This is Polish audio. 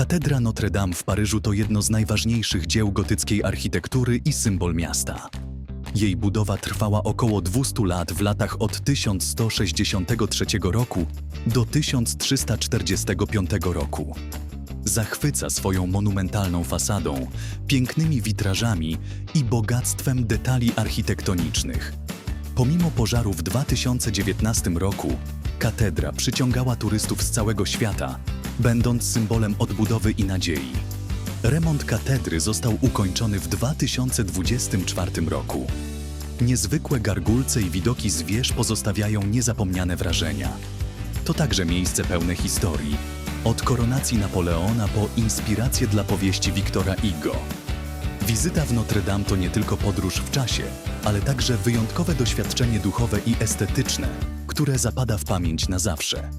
Katedra Notre Dame w Paryżu to jedno z najważniejszych dzieł gotyckiej architektury i symbol miasta. Jej budowa trwała około 200 lat w latach od 1163 roku do 1345 roku. Zachwyca swoją monumentalną fasadą, pięknymi witrażami i bogactwem detali architektonicznych. Pomimo pożaru w 2019 roku, katedra przyciągała turystów z całego świata, będąc symbolem odbudowy i nadziei. Remont katedry został ukończony w 2024 roku. Niezwykłe gargulce i widoki z wież pozostawiają niezapomniane wrażenia. To także miejsce pełne historii, od koronacji Napoleona po inspiracje dla powieści Wiktora Hugo. Wizyta w Notre Dame to nie tylko podróż w czasie, ale także wyjątkowe doświadczenie duchowe i estetyczne, które zapada w pamięć na zawsze.